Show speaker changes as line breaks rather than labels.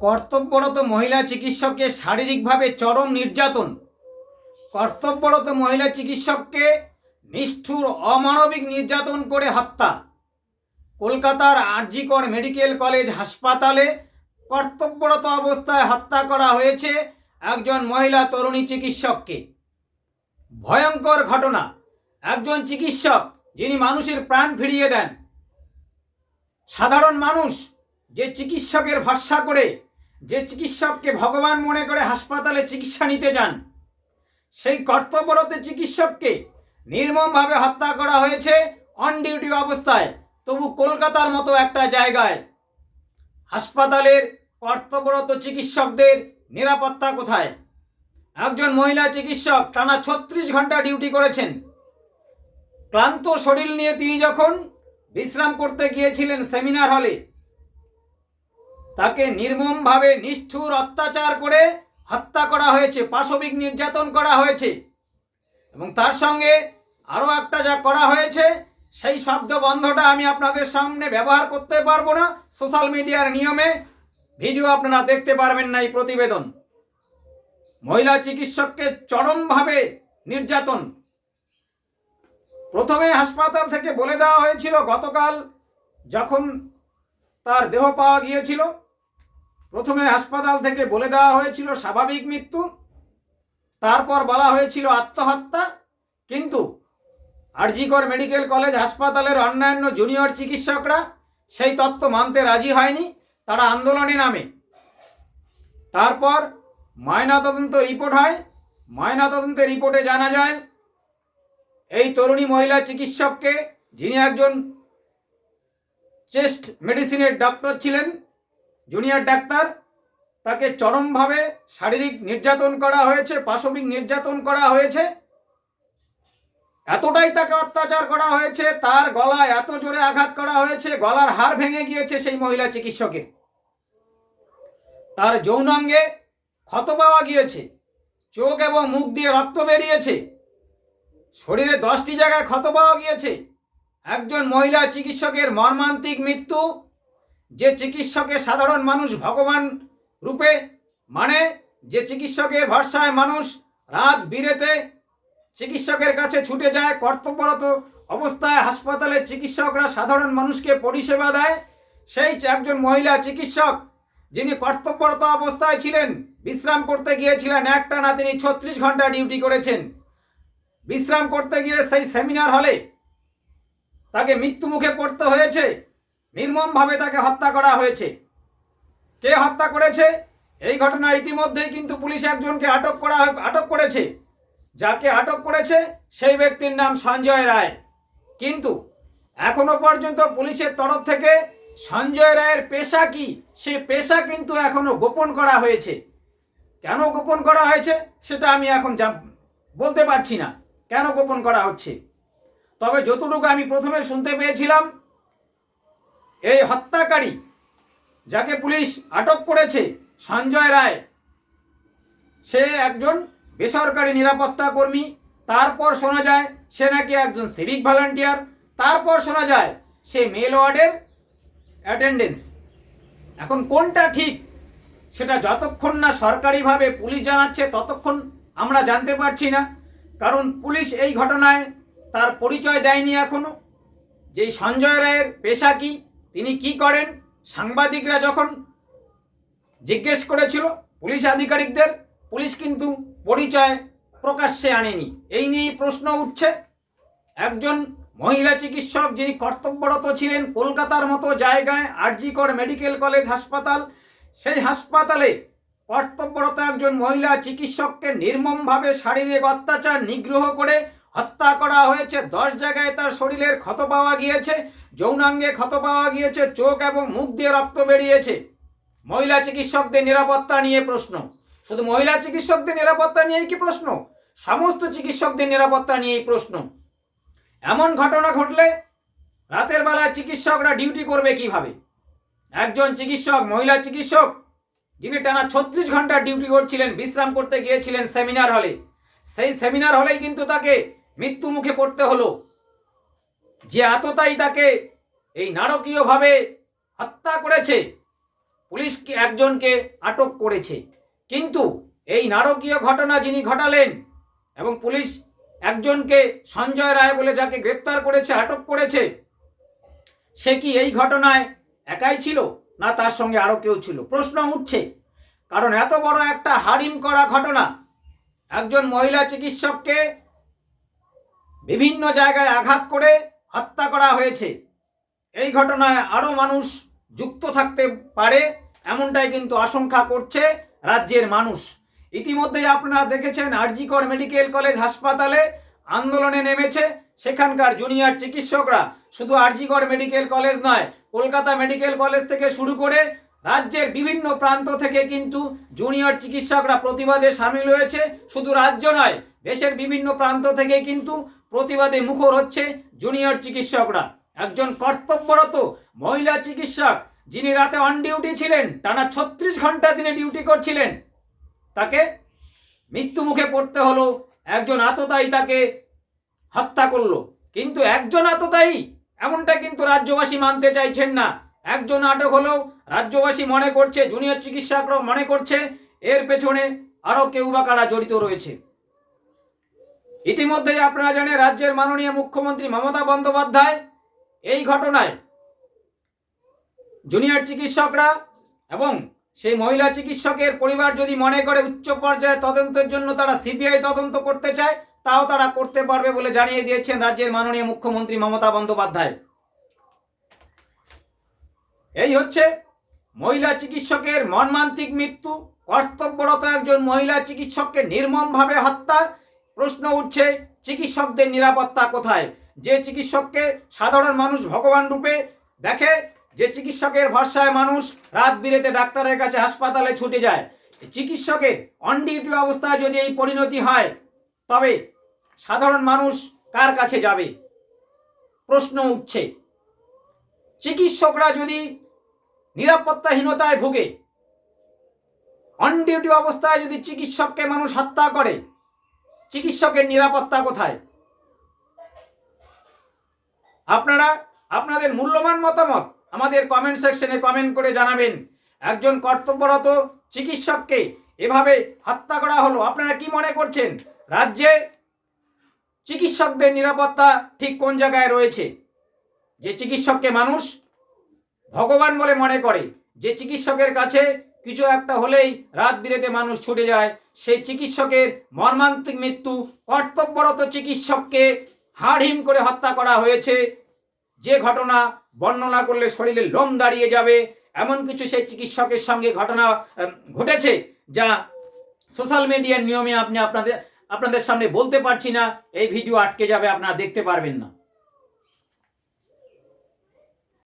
কর্তব্যরত মহিলা চিকিৎসককে শারীরিকভাবে চরম নির্যাতন। কর্তব্যরত মহিলা চিকিৎসককে নিষ্ঠুর, অমানবিক নির্যাতন করে হত্যা। কলকাতার আরজিকর মেডিকেল কলেজ হাসপাতালে কর্তব্যরত অবস্থায় হত্যা করা হয়েছে একজন মহিলা তরুণী চিকিৎসককে। ভয়ঙ্কর ঘটনা। একজন চিকিৎসক যিনি মানুষের প্রাণ ফিরিয়ে দেন। সাধারণ মানুষ যে চিকিৎসকের ভরসা করে, যে চিকিৎসককে ভগবান মনে করে হাসপাতালে চিকিৎসা নিতে যান, সেই কর্তব্যরত চিকিৎসককে নির্মমভাবে হত্যা করা হয়েছে অন ডিউটি অবস্থায়। তবু কলকাতার মতো একটা জায়গায় হাসপাতালের কর্তব্যরত চিকিৎসকদের নিরাপত্তা কোথায়? একজন মহিলা চিকিৎসক টানা ছত্রিশ ঘণ্টা ডিউটি করেছেন। ক্লান্ত শরীর নিয়ে তিনি যখন বিশ্রাম করতে গিয়েছিলেন সেমিনার হলে তাকে নির্মমভাবে নিষ্ঠুর অত্যাচার করে হত্যা করা হয়েছে, পাশবিক নির্যাতন করা হয়েছে। এবং তার সঙ্গে আরও একটা যা করা হয়েছে, সেই শব্দ বন্ধটা আমি আপনাদের সামনে ব্যবহার করতে পারব না। সোশ্যাল মিডিয়ার নিয়মে ভিডিও আপনারা দেখতে পারবেন না এই প্রতিবেদন। মহিলা চিকিৎসককে চরমভাবে নির্যাতন। প্রথমে হাসপাতাল থেকে বলে দেওয়া হয়েছিল, গতকাল যখন তার দেহ পাওয়া গিয়েছিল প্রথমে হাসপাতাল থেকে বলে দেওয়া হয়েছিল স্বাভাবিক মৃত্যু, তারপর বলা হয়েছিল আত্মহত্যা, কিন্তু আরজিকর মেডিকেল কলেজ হাসপাতালের অন্যান্য জুনিয়র চিকিৎসকরা সেই তত্ত্ব মানতে রাজি হয়নি, তারা আন্দোলনে নামে। তারপর ময়নাতদন্ত রিপোর্ট হয়। ময়নাতদন্তের রিপোর্টে জানা যায়, এই তরুণী মহিলা চিকিৎসককে যিনি একজন চেস্ট মেডিসিনের ডক্টর ছিলেন জুনিয়র ডাক্তার, তাকে চরমভাবে শারীরিক নির্যাতন করা হয়েছে, পাশবিক নির্যাতন করা হয়েছে। এতটাই তাকে অত্যাচার করা হয়েছে, তার গলায় এত জোরে আঘাত করা হয়েছে, গলার হাড় ভেঙে গিয়েছে সেই মহিলা চিকিৎসকের। তার যৌনাঙ্গে ক্ষত পাওয়া গিয়েছে, চোখ এবং মুখ দিয়ে রক্ত বেরিয়েছে, শরীরে দশটি জায়গায় ক্ষত পাওয়া গিয়েছে। একজন মহিলা চিকিৎসকের মর্মান্তিক মৃত্যু যে চিকিৎসকের সাধারণ মানুষ ভগবান রূপে মানে যে চিকিৎসকের ভরসায় মানুষ রাত বিরেতে চিকিৎসকের কাছে ছুটে যায়, কর্তব্যরত অবস্থায় হাসপাতালে চিকিৎসকরা সাধারণ মানুষকে পরিষেবা দেয়। সেই একজন মহিলা চিকিৎসক, যিনি কর্তব্যরত অবস্থায় ছিলেন, বিশ্রাম করতে গিয়েছিলেন। একটা না তিনি ছত্রিশ ঘণ্টা ডিউটি করেছেন। বিশ্রাম করতে গিয়ে সেই সেমিনার হলে তাকে মৃত্যু মুখে পড়তে হয়েছে। নির্মমভাবে তাকে হত্যা করা হয়েছে। কে হত্যা করেছে? এই ঘটনা ইতিমধ্যেই কিন্তু পুলিশ একজনকে আটক করা আটক করেছে। যাকে আটক করেছে সেই ব্যক্তির নাম সঞ্জয় রায়। কিন্তু এখনও পর্যন্ত পুলিশের তরফ থেকে সঞ্জয় রায়ের পেশা কি? সে পেশা কিন্তু এখনও গোপন করা হয়েছে। কেন গোপন করা হয়েছে সেটা আমি এখন বলতে পারছি না। কেন গোপন করা হচ্ছে? তবে যতটুকু আমি প্রথমে শুনতে পেয়েছিলাম এই হত্যাকারী, যাকে পুলিশ আটক করেছে সঞ্জয় রায়, সে একজন বেসরকারি নিরাপত্তা কর্মী, তারপর শোনা যায় সে নাকি একজন সিভিক ভলান্টিয়ার তারপর শোনা যায় সে মেল ওয়ার্ডের অ্যাটেন্ডেন্স এখন কোনটা ঠিক, সেটা যতক্ষণ না সরকারিভাবে পুলিশ জানাচ্ছে ততক্ষণ আমরা জানতে পারছি না, কারণ পুলিশ এই ঘটনায় তার পরিচয় দেয়নি এখনও। যেই সঞ্জয় রায়ের পেশা কি তিনি কি করেন? সাংবাদিকরা যখন জিজ্ঞেস করেছিল, পুলিশ আধিকারিকদের, পুলিশ কিন্তু পরিচয় প্রকাশ্যে আনেনি। এই নিয়েই প্রশ্ন উঠছে। একজন মহিলা চিকিৎসক যিনি কর্তব্যরত ছিলেন কলকাতার মতো জায়গায় আরজিকর মেডিকেল কলেজ হাসপাতাল, সেই হাসপাতালে কর্তব্যরত একজন মহিলা চিকিৎসককে নির্মমভাবে শারীরিক অত্যাচার নিগ্রহ করে হত্যা করা হয়েছে। দশ জায়গায় তার শরীরের ক্ষত পাওয়া গিয়েছে, যৌনাঙ্গে ক্ষত পাওয়া গিয়েছে, চোখ এবং মুখ দিয়ে রক্ত বেরিয়েছে। মহিলা চিকিৎসকদের নিরাপত্তা নিয়ে প্রশ্ন। শুধু মহিলা চিকিৎসকদের নিরাপত্তা নিয়েই কি প্রশ্ন? সমস্ত চিকিৎসকদের নিরাপত্তা নিয়েই প্রশ্ন। এমন ঘটনা ঘটলে রাতের বেলায় চিকিৎসকরা ডিউটি করবে কীভাবে? একজন চিকিৎসক, মহিলা চিকিৎসক, যিনি টানা ছত্রিশ ঘণ্টা ডিউটি করছিলেন, বিশ্রাম করতে গিয়েছিলেন সেমিনার হলে। সেই সেমিনার হলেই কিন্তু তাকে মৃত্যু মুখে পড়তে হলো। যে এতটাই তাকে এই নারকীয়ভাবে হত্যা করেছে পুলিশ একজনকে আটক করেছে। কিন্তু এই নারকীয় ঘটনা যিনি ঘটালেন এবং পুলিশ একজনকে সঞ্জয় রায় বলে যাকে গ্রেপ্তার করেছে, আটক করেছে, সে কি এই ঘটনায় একাই ছিল না তার সঙ্গে আরও কেউ ছিল? প্রশ্ন উঠছে, কারণ এত বড় একটা হারিম করা ঘটনা, একজন মহিলা চিকিৎসককে বিভিন্ন জায়গায় আঘাত করে হত্যা করা হয়েছে। এই ঘটনায় আরও মানুষ যুক্ত থাকতে পারে, এমনটাই কিন্তু আশঙ্কা করছে রাজ্যের মানুষ। ইতিমধ্যেই আপনারা দেখেছেন আরজিকর মেডিকেল কলেজ হাসপাতালে আন্দোলনে নেমেছে সেখানকার জুনিয়র চিকিৎসকরা। শুধু আরজিকর মেডিকেল কলেজ নয়, কলকাতা মেডিকেল কলেজ থেকে শুরু করে রাজ্যের বিভিন্ন প্রান্ত থেকে কিন্তু জুনিয়র চিকিৎসকরা প্রতিবাদে সামিল হয়েছে। শুধু রাজ্য নয়, দেশের বিভিন্ন প্রান্ত থেকে কিন্তু প্রতিবাদে মুখর হচ্ছে জুনিয়র চিকিৎসকরা। একজন কর্তব্যরত মহিলা চিকিৎসক, যিনি রাতে অন ডিউটি ছিলেন, টানা ছত্রিশ ঘণ্টা তিনি ডিউটি করছিলেন। তাকে মৃত্যু মুখে পড়তে হলো, একজন আততায়ী তাকে হত্যা করল। কিন্তু একজন আততায়ী এমনটা কিন্তু রাজ্যবাসী মানতে চাইছেন না। একজন আটক হলেও রাজ্যবাসী মনে করছে, জুনিয়র চিকিৎসকরা মনে করছে, এর পেছনে আরও কেউ বা কারা জড়িত রয়েছে। ইতিমধ্যেই আপনারা জানেন রাজ্যের মাননীয় মুখ্যমন্ত্রী মমতা বন্দ্যোপাধ্যায় এই ঘটনায় জুনিয়র চিকিৎসকরা এবং সেই মহিলা চিকিৎসকের পরিবার যদি মনে করে উচ্চ পর্যায়ে তদন্তের জন্য তারা সিবিআই তদন্ত করতে চায়, তাও তারা করতে পারবে বলে জানিয়ে দিয়েছেন রাজ্যের মাননীয় মুখ্যমন্ত্রী মমতা বন্দ্যোপাধ্যায়। এই হচ্ছে মহিলা চিকিৎসকের মর্মান্তিক মৃত্যু, কর্তব্যরত একজন মহিলা চিকিৎসককে নির্মমভাবে হত্যা প্রশ্ন উঠছে, চিকিৎসকদের নিরাপত্তা কোথায়? যে চিকিৎসককে সাধারণ মানুষ ভগবান রূপে দেখে, যে চিকিৎসকের ভরসায় মানুষ রাত বিরেতে ডাক্তারের কাছে হাসপাতালে ছুটে যায়। চিকিৎসকের অন ডিউটি অবস্থায় যদি এই পরিণতি হয়, তবে সাধারণ মানুষ কার কাছে যাবে? প্রশ্ন উঠছে। চিকিৎসকরা যদি নিরাপত্তাহীনতায় ভুগে অন ডিউটি অবস্থায় যদি চিকিৎসককে মানুষ হত্যা করে চিকিৎসকের নিরাপত্তা কোথায়? আপনারা, আপনাদের মূল্যবান মতামত আমাদের কমেন্ট সেকশনে কমেন্ট করে জানাবেন। একজন কর্তব্যরত চিকিৎসককে এভাবে হত্যা করা হলো, আপনারা কি মনে করছেন? রাজ্যে চিকিৎসকদের নিরাপত্তা ঠিক কোন জায়গায় রয়েছে? যে চিকিৎসককে মানুষ ভগবান বলে মনে করে, যে চিকিৎসকের কাছে কিছু একটা হলেই রাত বিরেতে মানুষ ছুটে যায়। সেই চিকিৎসকের মর্মান্তিক মৃত্যু, কর্তব্যরত চিকিৎসককে হাড়হিম করে হত্যা করা হয়েছে। যে ঘটনা বর্ণনা করলে শরীরে লোম দাঁড়িয়ে যাবে, এমন কিছু সেই চিকিৎসকের সঙ্গে ঘটনা ঘটেছে যা সোশ্যাল মিডিয়ার নিয়মে আপনি আপনাদের আপনাদের সামনে বলতে পারছি না। এই ভিডিও আটকে যাবে, আপনারা দেখতে পারবেন না।